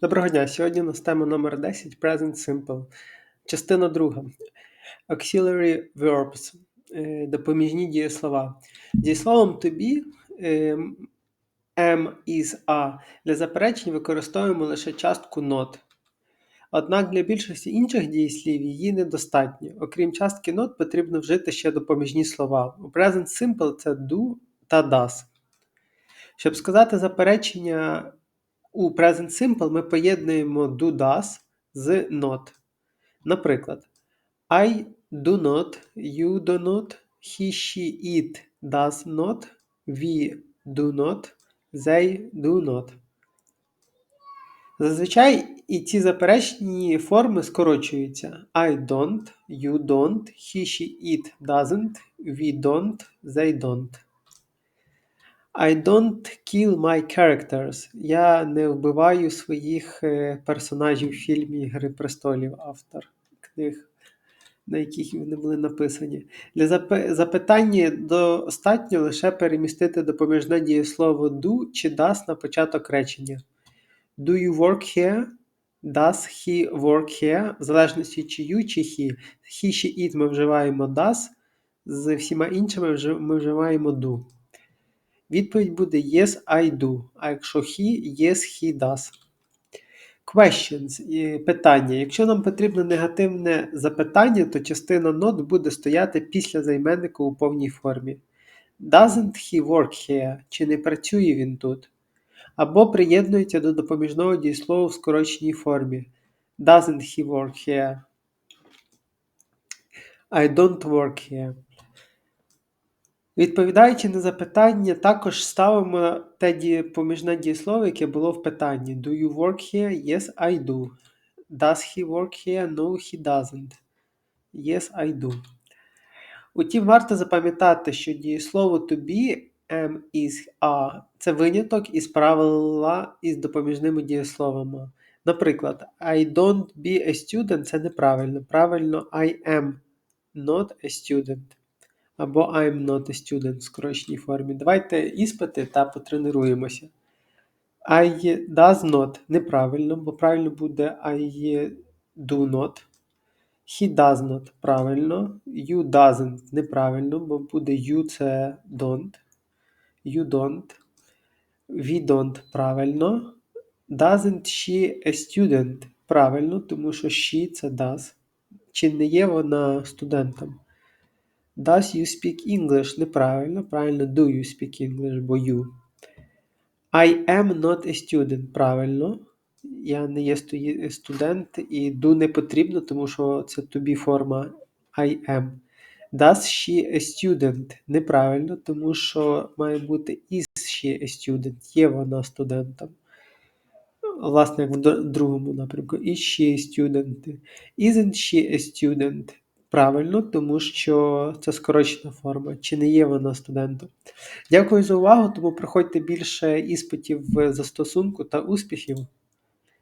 Доброго дня! Сьогодні у нас тема номер 10 Present Simple. Частина друга. Auxiliary verbs. Е, Допоміжні дієслова. Дієсловом to be am, is, a для заперечень використовуємо лише частку not. Однак для більшості інших дієслів її недостатньо. Окрім частки not, потрібно вжити ще допоміжні слова. У Present Simple це do та does. Щоб сказати заперечення у Present Simple ми поєднуємо do does з not. Наприклад, I do not, you do not, he, she, it does not, we do not, they do not. Зазвичай і ці заперечні форми скорочуються. I don't, you don't, he, she, it doesn't, we don't, they don't. I don't kill my characters. Я не вбиваю своїх е, персонажів в фільмі Гри престолів, автор книг, на яких вони були написані. Для запитання достатньо лише перемістити допоміжне дієслово do чи does на початок речення. Do you work here? Does he work here? В залежності чи you, чи he. He, she, it ми вживаємо does, з всіма іншими ми вживаємо do. Відповідь буде Yes, I do. А якщо he, yes, he does. Questions. Питання. Якщо нам потрібно негативне запитання, то частина not буде стояти після займенника у повній формі. Doesn't he work here? Чи не працює він тут? Або приєднується до допоміжного дієслова в скороченій формі. Doesn't he work here? I don't work here. Відповідаючи на запитання, також ставимо те поміжне дієслово, яке було в питанні. Do you work here? Yes, I do. Does he work here? No, he doesn't. Yes, I do. Утім, варто запам'ятати, що дієслово to be, am, is, are це виняток із правила із допоміжними дієсловами. Наприклад, I don't be a student це неправильно. Правильно, I am not a student або I'm not a student в скороченій формі. Давайте іспити та потренуємося. I does not неправильно, бо правильно буде I do not. He does not правильно. You doesn't неправильно, бо буде you це don't. You don't. We don't правильно. Doesn't she a student? Правильно, тому що she це does. Чи не є вона студентом? Does you speak English? Неправильно. Правильно, do you speak English, бо you. I am not a student. Правильно. Я не є студент і do не потрібно, тому що це be форма I am. Does she a student? Неправильно, тому що має бути is she a student. Є вона студентом. Власне, як в другому напрямку. Is she a student? Isn't she a student? Правильно, тому що це скорочена форма, чи не є вона студентом. Дякую за увагу, тому приходьте більше іспитів в застосунку та успіхів!